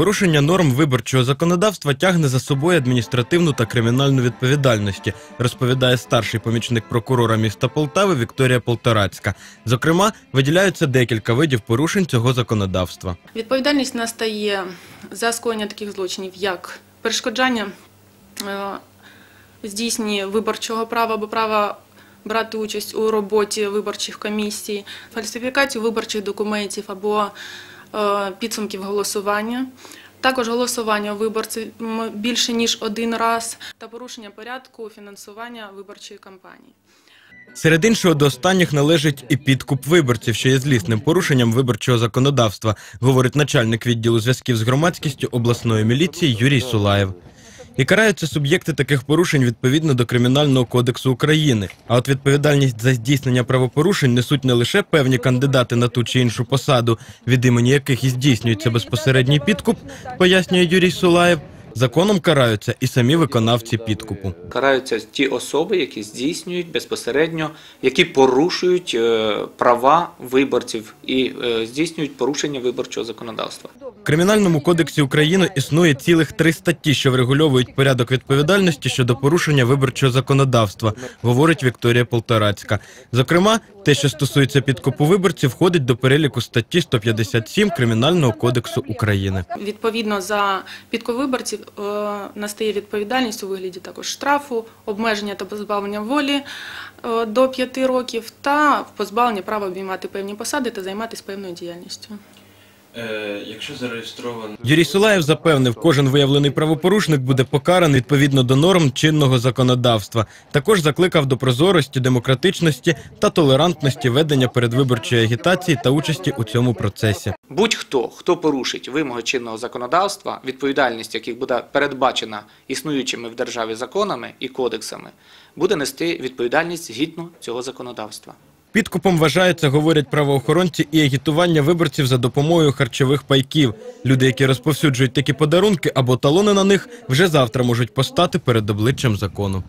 Порушення норм виборчого законодавства тягне за собою адміністративну та кримінальну відповідальності, розповідає старший помічник прокурора міста Полтави Вікторія Полторацька. Зокрема, виділяються декілька видів порушень цього законодавства. Відповідальність настає за скоєння таких злочинів, як перешкоджання е, здійсненні виборчого права або права брати участь у роботі виборчих комісій, фальсифікацію виборчих документів або підсумків голосування. Також голосування виборців більше ніж один раз та порушення порядку фінансування виборчої кампанії. Серед іншого до останніх належить і підкуп виборців, що є злісним порушенням виборчого законодавства, говорить начальник відділу зв'язків з громадськістю обласної міліції Юрій Сулаєв. І караються суб'єкти таких порушень відповідно до Кримінального кодексу України. А от відповідальність за здійснення правопорушень несуть не лише певні кандидати на ту чи іншу посаду, від імені яких і здійснюється безпосередній підкуп, пояснює Юрій Сулаєв. Законом караються і самі виконавці підкупу. Караються ті особи, які здійснюють безпосередньо, які порушують е, права виборців і е, здійснюють порушення виборчого законодавства. В Кримінальному кодексі України існує цілих три статті, що врегульовують порядок відповідальності щодо порушення виборчого законодавства, говорить Вікторія Полторацька. Зокрема, те, що стосується підкупу виборців, входить до переліку статті 157 Кримінального кодексу України. Відповідно за підкуп виборців е, настає відповідальність у вигляді також штрафу, обмеження та позбавлення волі е, до 5 років та позбавлення права обіймати певні посади та займатися певною діяльністю. Е, якщо зареєстровано Юрій Сулаєв запевнив, кожен виявлений правопорушник буде покараний відповідно до норм чинного законодавства. Також закликав до прозорості, демократичності та толерантності ведення передвиборчої агітації та участі у цьому процесі. Будь-хто, хто порушить вимоги чинного законодавства, відповідальність яких буде передбачена існуючими в державі законами і кодексами, буде нести відповідальність згідно цього законодавства. Підкупом вважається, говорять правоохоронці, і агітування виборців за допомогою харчових пайків. Люди, які розповсюджують такі подарунки або талони на них, вже завтра можуть постати перед обличчям закону.